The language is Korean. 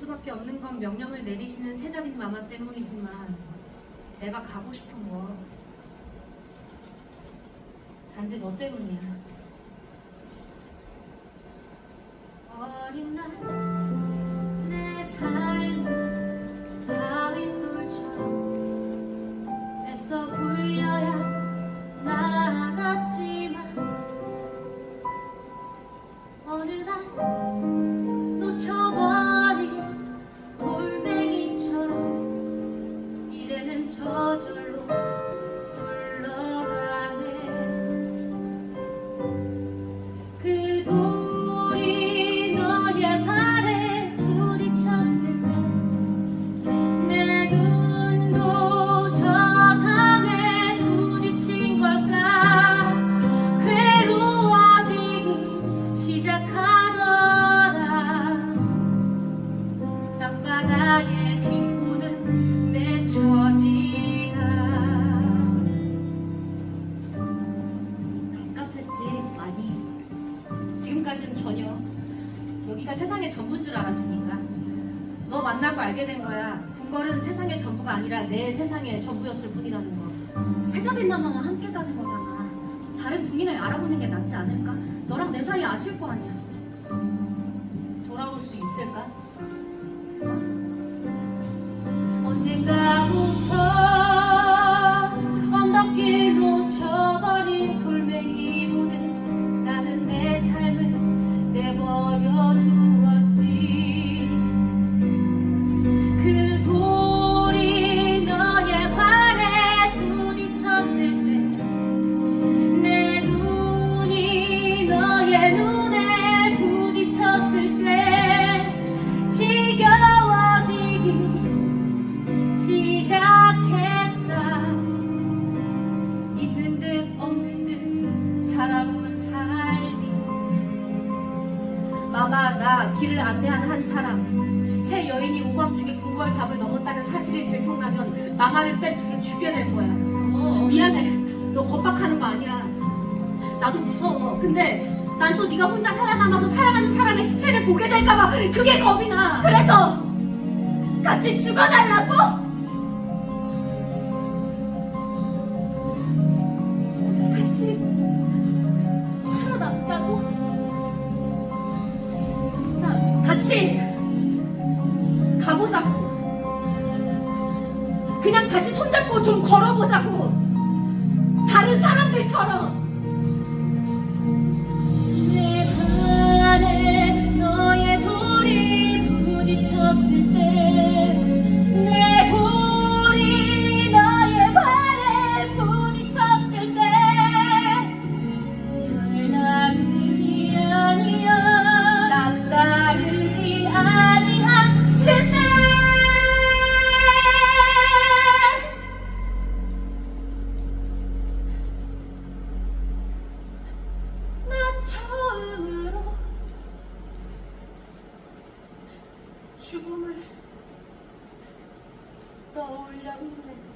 수밖에 없는 건 명령을 내리시는 세자빈 마마 때문이지만 내가 가고 싶은 거 단지 너 때문이야. 어린 날 갑갑했지 많이 지금까지는 전혀 여기가 세상의 전부인 줄 알았으니까 너 만나고 알게 된 거야 궁궐은 세상의 전부가 아니라 내 세상의 전부였을 뿐이라는 거 세자빈 마마와 함께 가는 거잖아. 다른 국민을 알아보는 게 낫지 않을까? 너랑 내 사이 아실 거 아니야. 마마 나 길을 안내한 한 사람. 새 여인이 오밤중에 궁궐 답을 넘었다는 사실이 들통나면 마마를 뺀 둘을 죽여낼 거야. 어, 미안해. 너 겁박하는 거 아니야. 나도 무서워. 근데 난 또 네가 혼자 살아남아서 사랑하는 사람의 시체를 보게 될까봐 그게 겁이 나. 그래서 같이 죽어달라고? 같이 같이 가보자고. 그냥 같이 손잡고 좀 걸어보자고. 다른 사람들처럼. 죽음을 떠올렸네